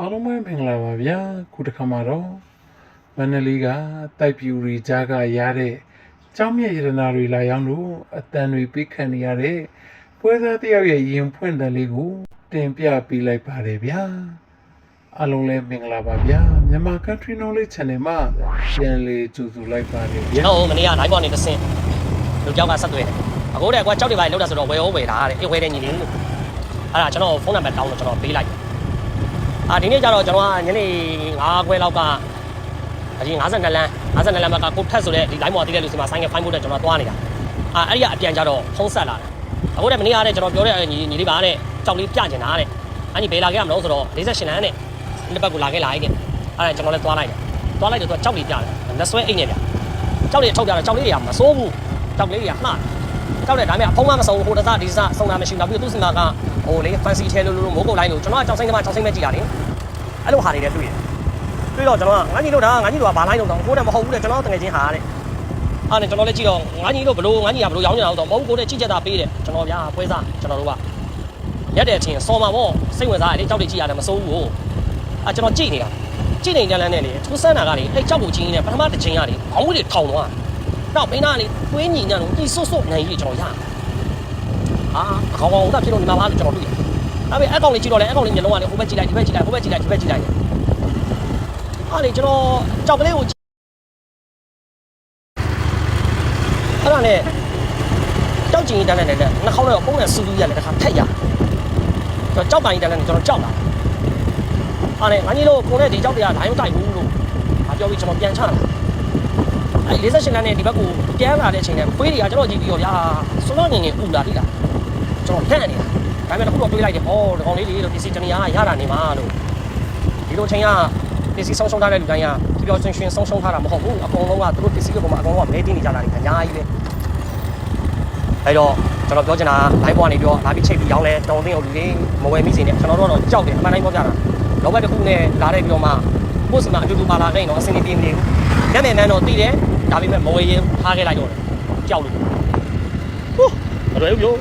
အားလုံးပဲမင်္ဂလာပါဗျာခုတစ်ခါမှာတော့မန္တလေးကတိုက်ပြူရီကြားကရတဲ့ကျောင်းမြတ်ရတနာတွေလာရောက်လို့အတန်တွေပေးခံနေရတဲ့ပွဲစားတစ်ယောက်ရဲ့ရင်ဖွင့်တယ်လေးကိုတင်ပြပေးလိုက်ပါတယ်ဗျာအားလုံးလည်းမင်္ဂလာပါဗျာမြန်မာ Country Knowledge Channel မှာပြန်လည်ကြိုဆိုလိုက်ပါတယ်ဗျာကျွန်တော်မနေ့က live ပေါ်နေတစ်ဆင့်လူကြောက်ကဆက်သွယ်တယ်အခုတည်းကွာကြောက်တွေပါလောက်တာဆိုတော့ဝယ်ဟောဝယ်တာတဲ့အေးဝယ်တဲ့ညီလေးလို့အဲ့ဒါကျွန်တော်ဖုန်းနံပါတ်တောင်းလို့ကျွန်တော်ပေးလိုက် အာဒီနေ့ကျတော့ကျွန်တော်ကညနေ9ခွဲလောက်ကအကြီး52လမ်း52လမ်းဘက်ကကိုထက်ဆိုတဲ့ဒီ live ပေါ်တည်တဲ့လူစီမှာဆိုင်ကဖိုင်းဖို့တဲ့ကျွန်တော်သွားနေတာအာအဲ့ဒီကအပြန်ကျတော့ဖုန်းဆက်လာတယ်အခုတည်းမနေ့ကတဲ့ကျွန်တော်ပြောတဲ့ညီညီလေးပါတဲ့ကြောက်လေးပြကျင်တာတဲ့အညီဘယ်လာခဲ့ရမလို့ဆိုတော့48လမ်းနဲ့ဒီဘက်ကလာခဲ့လာခဲ့တဲ့အဲ့ဒါကျွန်တော်လည်းသွားလိုက်တယ်သွားလိုက်တော့သူကကြောက်လေးပြတယ်လက်ဆွဲအိတ်နေဗျကြောက်လေးထုတ်ကြတော့ကြောက်လေးတွေကမစိုးဘူးကြောက်လေးတွေကမှား ကြောက်တဲ့ဒါပေမဲ့အဖုံးမမဆုံးဟိုတစားဒီစားဆုံးတာမရှိဘူးနောက်ပြီးသူ့စင်ကကဟိုလေ fancy ချဲလို့လို့မိုးကုတ်လိုက်လို့ကျွန်တော်ကကြောက်စိမ့်ကမှကြောက်စိမ့်ပဲကြည်တာလေအဲ့လိုဟာတွေလည်းတွေ့တယ်တွေ့တော့ကျွန်တော်ကငါညီတို့ဒါငါညီတို့ကဘာလိုက်လို့တော့ကိုယ်တည်းမဟုတ်ဘူးတဲ့ကျွန်တော်တကယ်ချင်းဟာတဲ့အဲ့ဒါကျွန်တော်လည်းကြည့်တော့ငါညီတို့ဘလို့ငါညီကဘလို့ရောင်းနေတာတော့မဟုတ်ကိုယ်တည်းကြည့်ချက်တာပေးတယ်ကျွန်တော်ဗျာပွဲစားကျွန်တော်တို့ကရက်တဲ့အချင်းစော်မှာပေါ့စိတ်ဝင်စားတယ်ကြောက်တွေကြည့်ရတယ်မစိုးဘူးဟိုအဲ့ကျွန်တော်ကြည့်နေတာကြည့်နေကြလန်းနဲ့လေသူစမ်းတာကလေအဲ့ကြောက်ကိုချင်းနေပထမတစ်ချိန်ကလေဘောင်းဝေးတွေထောင်သွားတော့ မင်းသားလေးသွေးညီညံ့လို့ဒီစွတ်စွတ်နိုင်ကြီးကျွန်တော်ရအာအကောင်ကောင်တော့ဖြစ်လို့ဒီမှာပါလို့ကျွန်တော်တွေ့တယ်ဒါပေမဲ့အကောင်လေးကြည့်တော့လေအကောင်လေးမျက်လုံးကလေဟိုဘက်ကြည့်လိုက်ဒီဘက်ကြည့်လိုက်ဟိုဘက်ကြည့်လိုက်ဒီဘက်ကြည့်လိုက်အားလေကျွန်တော်ကြောက်ကလေးကိုအဲ့ဒါနဲ့ကြောက်ကြင်တန်းတဲ့နဲ့နှာခေါင်းထဲကပုံနဲ့စူးစူးရတယ်တခါထက်ရကျွန်တော်ကြောက်ပန်ကြီးတန်းတဲ့ကျွန်တော်ကြောက်လာအားလေငါကြီးတို့ကိုနဲ့ဒီကြောက်တရားဒိုင်းမတိုက်ဘူးလို့ငါပြောပြီးကျွန်တော်ပြန်ချလာ အဲ့48လမ်းနဲ့ဒီဘက်ကိုပြန်လာတဲ့အချိန်နဲ့ခွေးတွေကကျွန်တော်ကြည့်ပြီးတော့ဗျာစွန်းတော့ငင်ငင်ဥလာတိတာကျွန်တော်လက်နေတာဒါပေမဲ့အခုတော့တွေးလိုက်တယ်ဩဒီကောင်လေးလေးတို့ပစ္စည်းတနေရာရတာနေမှာလို့ဒီလိုချိန်ကပစ္စည်းဆုံးရှုံးထားတဲ့လူတိုင်းကပြောပြောရွှင်ရွှင်ဆုံးရှုံးထားတာမဟုတ်ဘူးအကုန်လုံးကသူတို့ပစ္စည်းတွေပေါ်မှာအကုန်လုံးကမဲတင်းနေကြတာနေအများကြီးပဲအဲ့တော့ကျွန်တော်ပြောချင်တာဘိုင်းပေါ်ကနေပြောလာပြီးချိတ်ပြီးရောင်းလဲတောင်းသိအောင်လူတွေမဝယ်မိစေနဲ့ကျွန်တော်တို့ကတော့ကြောက်တယ်အမှန်တိုင်းပြောပြတာလောဘတစ်ခုနဲ့လာတဲ့ပြီးတော့မှကိုယ်စီမှာအတူတူပါလာခဲ့ရင်တော့အဆင်ပြေနေဘူးညနေနန်းတော့တည်တယ် ဒါပေမဲ့မဝယ်ရင်ထားခဲ့လိုက်တော့တယ်ကြောက်လို့ဟိုးမလွယ်ဘူးလို့